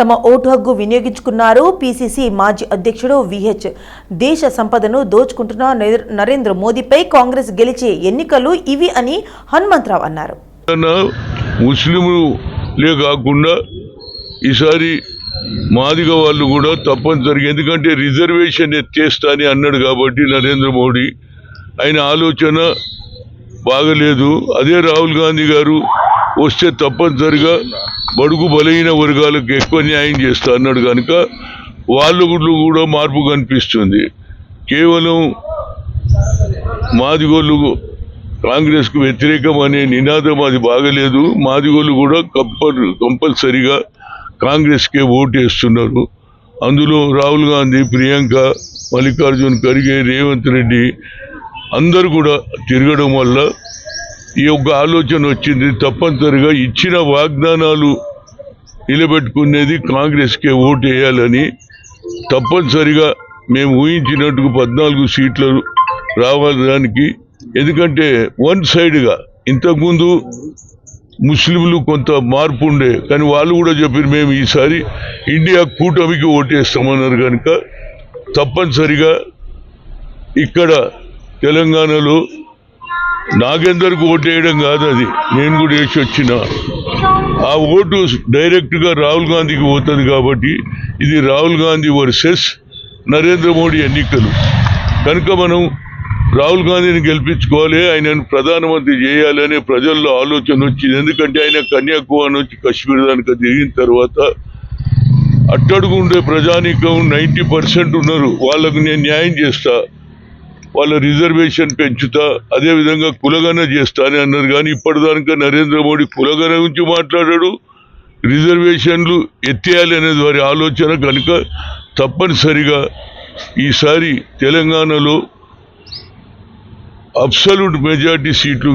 తమ ఓటు హక్కు వినియోగించుకున్నారు. పీసీసీ మాజీ అధ్యక్షుడు విహెచ్ దేశ సంపదను దోచుకుంటున్న నరేంద్ర- మోదీపై కాంగ్రెస్ గెలిచే ఎన్నికలు ఇవి అని హనుమంతరావు అన్నారు. ముస్లింలే కాకుండా ఈసారి మాదిగ వాళ్ళు కూడా తప్పనిసరిగా ఎందుకంటే రిజర్వేషన్ ఎత్తేస్తా అని అన్నాడు కాబట్టి నరేంద్ర మోడీ. ఆయన ఆలోచన బాగలేదు. అదే రాహుల్ గాంధీ గారు వస్తే తప్పనిసరిగా బడుగు బలహీన వర్గాలకు ఎక్కువ న్యాయం చేస్తా అన్నాడు కనుక వాళ్ళు కూడా మార్పు కనిపిస్తుంది. కేవలం మాదిగోళ్ళు కాంగ్రెస్కు వ్యతిరేకం అనే నినాదం అది బాగలేదు. మాదిగోళ్ళు కూడా కంపల్ కంపల్సరిగా కాంగ్రెస్కే ఓటేస్తున్నారు. ఓటు వేస్తున్నారు అందులో రాహుల్ గాంధీ ప్రియాంక మల్లికార్జున్ ఖర్గే రేవంత్ రెడ్డి అందరూ కూడా తిరగడం వల్ల ఈ యొక్క ఆలోచన వచ్చింది. తప్పనిసరిగా ఇచ్చిన వాగ్దానాలు నిలబెట్టుకునేది కాంగ్రెస్కే ఓటు వేయాలని తప్పనిసరిగా మేము ఊహించినట్టుకు పద్నాలుగు సీట్లు రావడానికి ఎందుకంటే వన్ సైడ్గా ఇంతకుముందు ముస్లింలు కొంత మార్పు ఉండే కానీ వాళ్ళు కూడా చెప్పారు మేము ఈసారి ఇండియా కూటమికి ఓటేస్తామన్నారు కనుక తప్పనిసరిగా ఇక్కడ తెలంగాణలో నాగేందర్కు వేయడం కాదు అది నేను కూడా వేసి వచ్చిన. ఆ ఓటు డైరెక్ట్గా రాహుల్ గాంధీకి పోతుంది కాబట్టి ఇది రాహుల్ గాంధీ వర్సెస్ నరేంద్ర మోడీ ఎన్నికలు. కనుక మనం రాహుల్ గాంధీని గెలిపించుకోవాలి ఆయనను ప్రధానమంత్రి చేయాలనే ప్రజల్లో ఆలోచన వచ్చింది. ఎందుకంటే ఆయన కన్యాకుమారి నుంచి కశ్మీర్ దానికి దిగిన తర్వాత అట్టడుగుండే ప్రజానీకం నైంటీ పర్సెంట్ ఉన్నారు. వాళ్ళకు నేను న్యాయం చేస్తా. వాళ్ళ రిజర్వేషన్ పెంచుతా అదే విధంగా కులగన చేస్తా అని అన్నారు. కానీ ఇప్పటిదాకా నరేంద్ర మోడీ కులగన గురించి మాట్లాడాడు. రిజర్వేషన్లు ఎత్తేయాలి అనేది వారి ఆలోచన కనుక తప్పనిసరిగా ఈసారి తెలంగాణలో అబ్సల్యూట్ మెజార్టీ సీట్లు